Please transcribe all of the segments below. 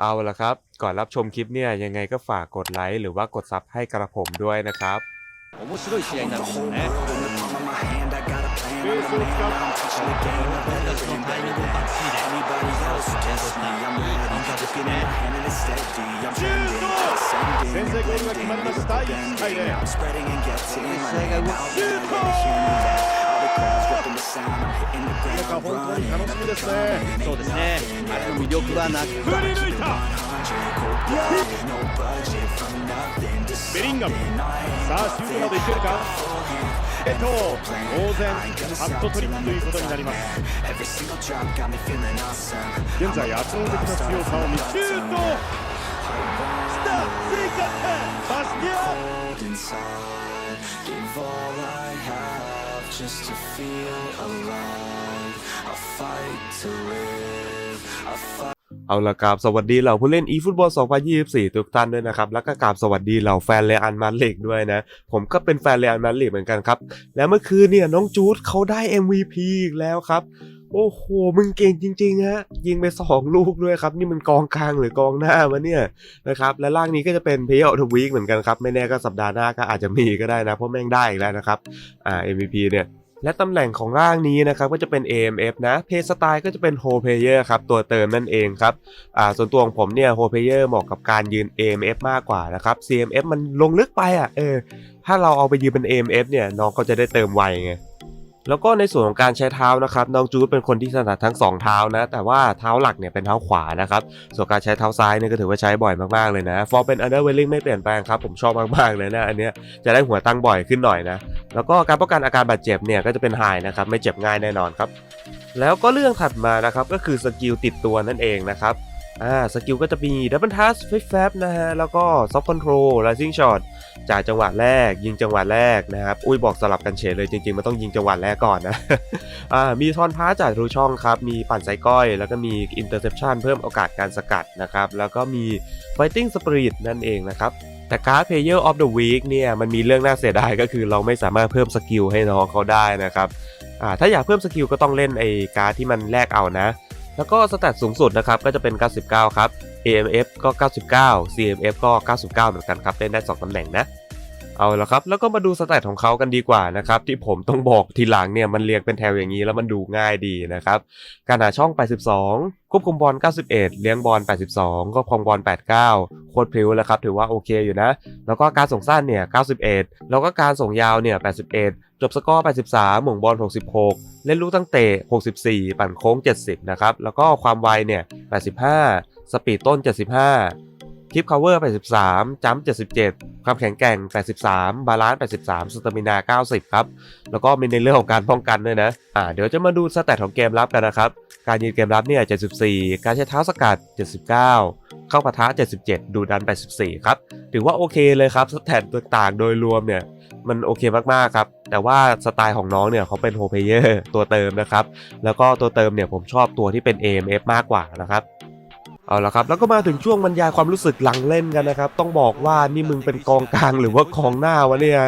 เอาละครับ ก่อนรับชมคลิปเนี่ยยังไงก็ฝากกดไลค์หรือว่ากดซับให้กระผมด้วยนะครับ 面白い試合になるんですよね。ベースを使う私のタイミングをバッチリでそうしたいいカウンターですよね。シュート先制ゴールが決まりました1対0試合が動くシュートなんか 本当に楽しみですねそうですね。あれの魅力はなく振り抜いたベリンガムさあシュートまでいけるかえっと当然ハットトリックということになります現在圧倒的な強さを見せシュートスター追加点バスティア just to feel alive. I fight to live. I fight. เอาละครับสวัสดีเหล่าผู้เล่น eFootball 2024 ทุกท่านด้วยนะครับ แล้วก็กราบสวัสดีเหล่าแฟนเรอัลมาดริดด้วยนะ ผมก็เป็นแฟนเรอัลมาดริดเหมือนกันครับ แล้วเมื่อคืนเนี่ยน้องจูดเขาได้ MVP อีกแล้วครับ โอ้โห มึงเก่งจริงๆฮะ ยิงไป 2 ลูกด้วยครับ นี่มันกองกลางหรือกองหน้าวะเนี่ยนะครับ และล่างนี้ก็จะเป็น Player of the Week เหมือนกันครับ ไม่แน่ก็สัปดาห์หน้าก็อาจจะมีก็ได้นะ เพราะแม่งได้อีกแล้วนะครับ อ่า MVP เนี่ยและตำแหน่งของร่างนี้นะครับก็จะเป็น AMF นะ เพย์สไตล์ก็จะเป็น Whole Player ครับตัวเติมนั่นเองครับอ่าส่วนตัวของผมเนี่ย Whole Player เหมาะกับการยืน AMF มากกว่านะครับ CMF มันลงลึกไปอะเออถ้าเราเอาไปยืนเป็น AMF เนี่ยน้องก็จะได้เติมไวไง แล้วก็ในส่วนของการใช้เท้านะครับน้องจูดเป็นคนที่ถนัดทั้ง 2 เท้านะ แต่ว่าเท้าหลักเนี่ยเป็นเท้าขวานะครับ ส่วนการใช้เท้าซ้ายเนี่ยก็ถือว่าใช้บ่อยมากๆเลยนะ ฟอร์มเป็น underwhelling ไม่เปลี่ยนแปลงครับ ผมชอบมากๆเลยนะอันเนี้ยจะได้หัวตั้งบ่อยขึ้นหน่อยนะ แล้วก็การป้องกันอาการบาดเจ็บเนี่ยก็จะเป็นไฮนะครับไม่เจ็บง่ายแน่นอนครับแล้วก็เรื่องถัดมานะครับก็คือสกิลติดตัวนั่นเองนะครับ อ่าสกิลก็จะมี Double Touch f i f a b นะฮะ แล้วก็ Soft Control Rising Shot จ่ายจังหวะแรก ยิงจังหวะแรกนะครับ อุ้ยบอกสลับกันเฉยเลยจริงๆ มันต้องยิงจังหวะแรกก่อนนะ อ่ามีทอนพาจ่ายรูช่องครับ มีปั่นไซก้อย แล้วก็มี Interception เพิ่มโอกาสการสกัดนะครับ แล้วก็มี Fighting Spirit นั่นเองนะครับแต่การ์ด Player of the Week เนี่ยมันมีเรื่องน่าเสียดายก็คือเราไม่สามารถเพิ่มสกิลให้น้องเขาได้นะครับอ่าถ้าอยากเพิ่มสกิลก็ต้องเล่นไอ้การ์ดที่มันแลกเอานะ แล้วก็สแตทสูงสุดนะครับก็จะเป็น 99 ครับ AMF ก็ 99 CMF ก็ 99 เหมือนกันครับเล่นได้ 2ตำแหน่งนะ เอาละครับ แล้วก็มาดูสแตทของเขากันดีกว่านะครับ ที่ผมต้องบอกทีหลังเนี่ย มันเรียงเป็นแถวอย่างนี้แล้วมันดูง่ายดีนะครับ การหาช่อง 82 ควบคุมบอล 91 เลี้ยงบอล 82ก็ครองบอล 89 โคตรพริ้วแล้วครับ ถือว่าโอเคอยู่นะ แล้วก็การส่งสั้นเนี่ย 91 แล้วก็การส่งยาวเนี่ย 81 จบสกอร์ 83หม่งบอล 66 เล่นลูกตั้งเตะ 64 ปั่นโค้ง 70 นะครับ แล้วก็ความไวเนี่ย 85 สปีดต้น 75 คลิป cover 83 จัมป์77 ความแข็งแกร่ง 83 บาลานซ์ 83 สตามินา 90 ครับ แล้วก็มีในเรื่องของการป้องกันด้วยนะ อ่า เดี๋ยวจะมาดูสแตทของเกมรับกันนะครับ การยืนเกมรับเนี่ย 74 การใช้เท้าสกัด 79 เข้าปะทะ 77 ดูดัน 84 ครับ ถือว่าโอเคเลยครับสแตทต่างๆ โดยรวมเนี่ย มันโอเคมากๆครับ แต่ว่าสไตล์ของน้องเนี่ยเขาเป็นโฮเพเยอร์ตัวเติมนะครับ แล้วก็ตัวเติมเนี่ยผมชอบตัวที่เป็น AMF มากกว่านะครับเอาละครับแล้วก็มาถึงช่วงบรรยายความรู้สึกหลังเล่นกันนะครับ ต้องบอกว่านี่มึงเป็นกองกลางหรือว่ากองหน้าวะเนี่ย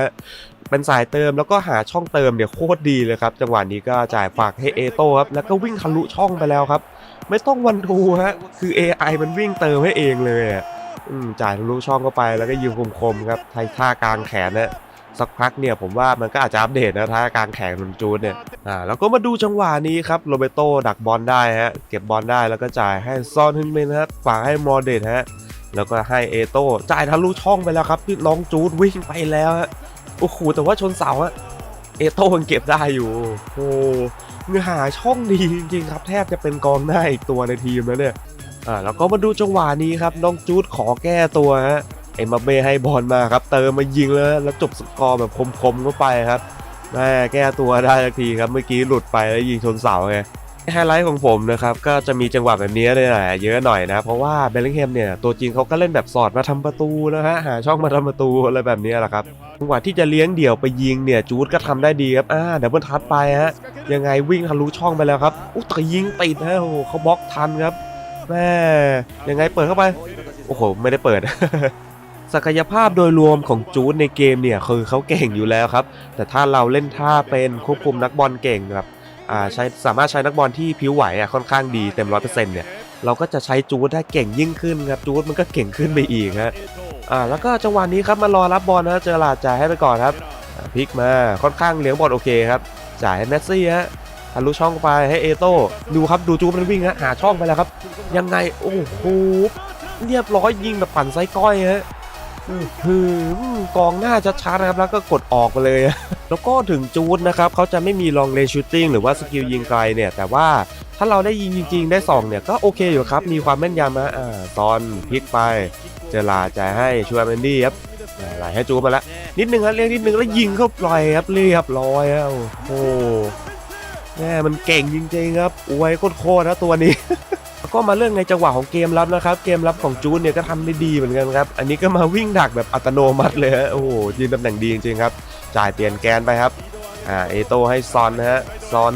เป็นสายเติมแล้วก็หาช่องเติมเนี่ยโคตรดีเลยครับ จังหวะนี้ก็จ่ายฝากให้เอโต้ครับแล้วก็วิ่งทะลุช่องไปแล้วครับ ไม่ต้องวันทูฮะคือ AI มันวิ่งเติมให้เองเลยอะอืมจ่ายทะลุช่องเข้าไปแล้วก็ยิงคมๆครับไทยท่ากลางแขนนะ สักพักเนี่ยผมว่ามันก็อาจจะอัปเดตนะท่ากลางแขนมันจูนเนี่ยอ่าแล้วก็มาดูจังหวะนี้ครับโรเบโตดักบอลได้ฮะเก็บบอลได้แล้วก็จ่ายให้ซอนฮึนเมนครับฝากให้มอร์เดตฮะแล้วก็ให้เอโต้จ่ายทะลุช่องไปแล้วครับพี่น้องจูดวิ่งไปแล้วฮะโอ้โหแต่ว่าชนเสาอะเอโต้ยังเก็บได้อยู่โอ้เงหาช่องดีจริงๆครับแทบจะเป็นกองหน้าอีกตัวในทีมแล้วเนี่ยอ่าแล้วก็มาดูจังหวะนี้ครับน้องจูดขอแก้ตัวฮะ เอ็มบัปเบ้ให้บอลมาครับ เติมมายิงแล้วแล้วจบสกอร์แบบคมๆเข้าไปครับแม่แก้ตัวได้สักทีครับ เมื่อกี้หลุดไปแล้วยิงชนเสาไงไฮไลท์ของผมนะครับก็จะมีจังหวะแบบนี้เลยแหละเยอะหน่อยนะ เพราะว่าเบลลิงแฮมเนี่ยตัวจริงเขาก็เล่นแบบสอดมาทำประตูนะฮะหาช่องมาทำประตูอะไรแบบนี้แหละครับจังหวะที่จะเลี้ยงเดี่ยวไปยิงเนี่ยจูดก็ทำได้ดีครับอ่าเดี๋ยวเบิลทัดไปฮะยังไงวิ่งทะลุช่องไปแล้วครับอุ๊ยแต่ยิงติดฮะโอ้โหเขาบล็อกทันครับแม่ยังไงเปิดเข้าไป โอ้โห ไม่ได้เปิด ศักยภาพโดยรวมของจูดในเกมเนี่ยคือเขาเก่งอยู่แล้วครับ แต่ถ้าเราเล่นท่าเป็นควบคุมนักบอลเก่งแบบอ่าใช้สามารถใช้นักบอลที่ผิวไหวอะค่อนข้างดีเต็มร้อยเปอร์เซ็นต์เนี่ยเราก็จะใช้จูดได้เก่งยิ่งขึ้นครับจูดมันก็เก่งขึ้นไปอีกฮะอ่าแล้วก็จังหวะนี้ครับมารอรับบอลนะเจอหลาดจ่ายให้ไปก่อนครับพลิกมาค่อนข้างเลี้ยงบอลโอเคครับจ่ายให้เมสซี่ฮะทะลุช่องไปให้เอโต้ดูครับดูจูดมันวิ่งฮะหาช่องไปแล้วครับ ยังไงโอ้โหเรียบร้อยยิงแบบปั่นไส้ก้อยฮะ อื้อกองหน้าชัดๆนะครับแล้วก็กดออกไปเลย แล้วก็ถึงจูดนะครับเขาจะไม่มีลองเลนชูตติ้งหรือว่าสกิลยิงไกลเนี่ย แต่ว่าถ้าเราได้ยิงจริง ๆ ได้ส่องเนี่ยก็โอเคอยู่ครับ มีความแม่นยำนะอ่าตอนพลิกไป เจอลาจ่ายให้ช่วยแมนดี้ครับอ่าไหลให้จูดมาแล้วนิดนึงครับเรียกนิดนึงแล้วยิงเข้าปล่อยครับเรียบร้อยครับโอ้โหแม่มันเก่งจริงๆครับอวยโคตรๆนะตัวนี้ ก็มาเรื่องในจังหวะของเกมรับนะครับ เกมรับของจูนเนี่ยก็ทำได้ดีเหมือนกันครับ อันนี้ก็มาวิ่งดักแบบอัตโนมัติเลยฮะ โอ้โหยืนตำแหน่งดีจริงๆครับ จ่ายเปลี่ยนแกนไปครับ อ่า เอโต้ให้ซอนนะฮะ ซอน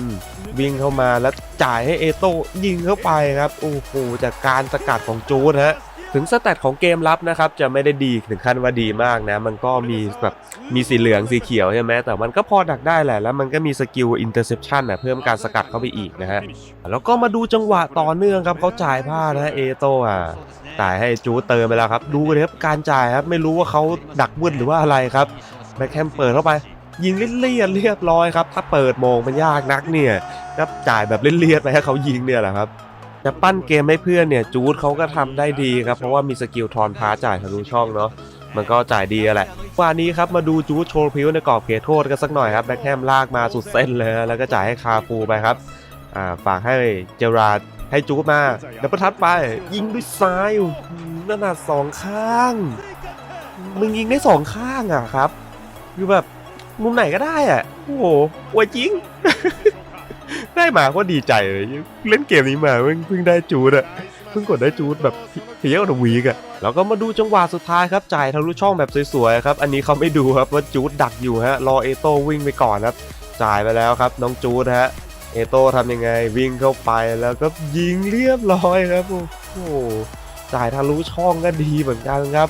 วิ่งเข้ามาแล้วจ่ายให้เอโต้ยิงเข้าไปครับ โอ้โหจากการสกัดของจูนฮะ ถึงสแตทของเกมรับนะครับจะไม่ได้ดีถึงขั้นว่าดีมากนะ มันก็มีแบบมีสีเหลืองสีเขียวใช่ไหมแต่มันก็พอดักได้แหละ แล้วมันก็มีสกิลอินเตอร์เซปชันนะเพิ่มการสกัดเข้าไปอีกนะฮะ แล้วก็มาดูจังหวะต่อเนื่องครับเขาจ่ายพลานะเอโตอะจ่ายให้จูเติมไปแล้วครับ ดูเลยครับการจ่ายครับไม่รู้ว่าเขาดักวืดหรือว่าอะไรครับแบ็คแฮมเปิดเข้าไปยิงเลี่ยนเรียบร้อยครับถ้าเปิดโมงมันยากนักเนี่ยก็จ่ายแบบเลี่ยนๆไปให้เขายิงเนี่ยแหละครับ จะปั้นเกมให้เพื่อนเนี่ยจูดเขาก็ทำได้ดีครับ เพราะว่ามีสกิลทอนพาจ่ายทะลุช่องเนาะมันก็จ่ายดีอะแหละวันนี้ครับมาดูจูดโชว์พิ้วในกรอบเขตโทษกันสักหน่อยครับแบ็คแฮมลากมาสุดเส้นเลย แล้วก็จ่ายให้คาฟูไปครับอ่าฝากให้เจอราดให้จูดมาแล้วประทัดไป ยิงด้วยซ้ายนั่นน่ะสองข้าง มึงยิงได้สองข้างอะครับคือแบบมุมไหนก็ได้อะโอ้โหอวยจริง ได้มาก็ดีใจเลยเล่นเกมนี้มาเพิ่งเพิ่งได้จูดอะเพิ่งกดได้จูดแบบเพี้ยวดวีกอะแล้วก็มาดูจังหวะสุดท้ายครับจ่ายทะลุช่องแบบสวยๆครับอันนี้เขาไม่ดูครับว่าจูดดักอยู่ฮะรอเอโต้วิ่งไปก่อนครับ จ่ายไปแล้วครับน้องจูดฮะเอโต้ทำยังไงวิ่งเข้าไปแล้วก็ยิงเรียบร้อยครับโอ้โหจ่ายทะลุช่องก็ดีเหมือนกันครับ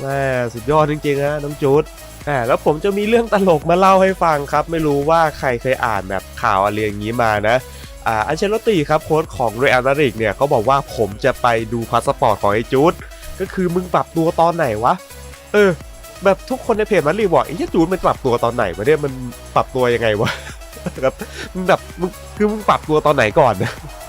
แม่สุดยอดจริงๆนะน้องจูด แหมแล้วผมจะมีเรื่องตลกมาเล่าให้ฟังครับ ไม่รู้ว่าใครเคยอ่านแบบข่าวอะไรอย่างนี้มานะอ่าอันเชลติครับโค้ชของเรอัลมาดริดเนี่ยเขาบอกว่าผมจะไปดูพาสปอร์ตของไอ้จูดก็คือมึงปรับตัวตอนไหนวะ เออ แบบทุกคนในเพจมันรีบอกไอ้จูดมันปรับตัวตอนไหนวะเนี่ยมันปรับตัวยังไงวะครับมึงแบบมึงคือมึงปรับตัวตอนไหนก่อน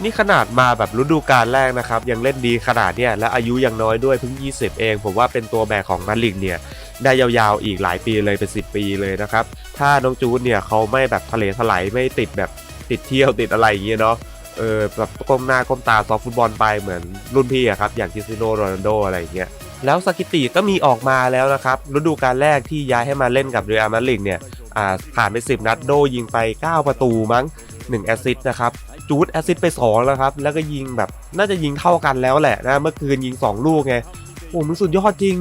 นี่ขนาดมาแบบฤดูกาลแรกนะครับ ยังเล่นดีขนาดเนี้ยและอายุยังน้อยด้วยเพิ่ง 20 เอง ผมว่าเป็นตัวแบกของมาดริดเนี่ย ได้ยาวๆอีกหลายปีเลยเป็น 10 ปีเลยนะครับ ถ้าน้องจูดเนี่ยเขาไม่แบบทะเลถลายไม่ติดแบบติดเที่ยวติดอะไรอย่างเงี้ยเนาะเออแบบก้มหน้าก้มตาซ้อมฟุตบอลไปเหมือนรุ่นพี่อะครับ อย่างคริสเตีโนโรนัลโดอะไรอย่างเงี้ยแล้วสถิติก็มีออกมาแล้วนะครับฤดูกาลแรกที่ย้ายให้มาเล่นกับเรอัลมาดริดเนี่ยอ่าผ่านไป 10 นัดโดยิงไป 9 ประตูมั้ง1แอสซิสต์นะครับจูดแอสซิสต์ไป2แล้วครับ แล้วก็ยิงแบบน่าจะยิงเท่ากันแล้วแหละนะเมื่อคืนยิง 2 ลูกไงโอ้มันสุดยอดจริง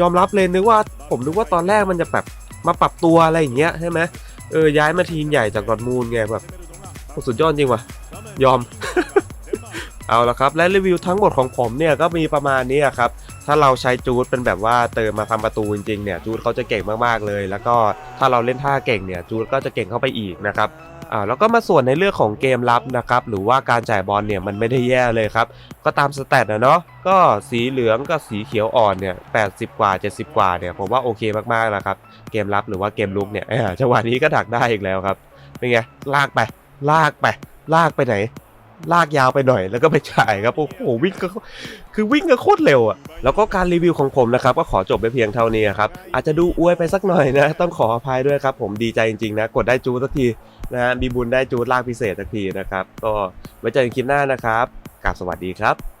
ยอมรับเลยนึกว่าผมนึกว่าตอนแรกมันจะแบบมาปรับตัวอะไรอย่างเงี้ยใช่ไหมเออย้ายมาทีมใหญ่จากดอทมูลไงแบบสุดยอดจริงว่ะยอม เอาละครับและรีวิวทั้งหมดของผมเนี่ยก็มีประมาณนี้ครับถ้าเราใช้จูดเป็นแบบว่าเติมมาทำประตูจริงๆเนี่ยจูดเขาจะเก่งมากๆเลย แล้วก็ถ้าเราเล่นท่าเก่งเนี่ยจูดก็จะเก่งเข้าไปอีกนะครับ อ่าแล้วก็มาส่วนในเรื่องของเกมรับนะครับหรือว่าการจ่ายบอลเนี่ยมันไม่ได้แย่เลยครับ ก็ตามสแตทนะเนาะก็สีเหลืองกับสีเขียวอ่อนเนี่ย80 กว่า 70 กว่าเนี่ยผมว่าโอเคมากๆแล้วครับ เกมรับหรือว่าเกมลุกเนี่ยเอ้ยจังหวะนี้ก็ดักได้อีกแล้วครับเป็นไงลากไป ลากไป ลากไปไหน ลากยาวไปหน่อยแล้วก็ไปจ่ายครับโอ้โหวิ่งก็คือวิ่งก็โคตรเร็วอะแล้วก็การรีวิวของผมนะครับก็ขอจบไปเพียงเท่านี้ครับอาจจะดูอวยไปสักหน่อยนะ ต้องขออภัยด้วยครับ ผมดีใจจริงๆนะ กดได้จูดสักทีนะฮะมีบุญได้จูดลากพิเศษสักทีนะครับ ก็ไว้เจอกันคลิปหน้านะครับกลับสวัสดีครับ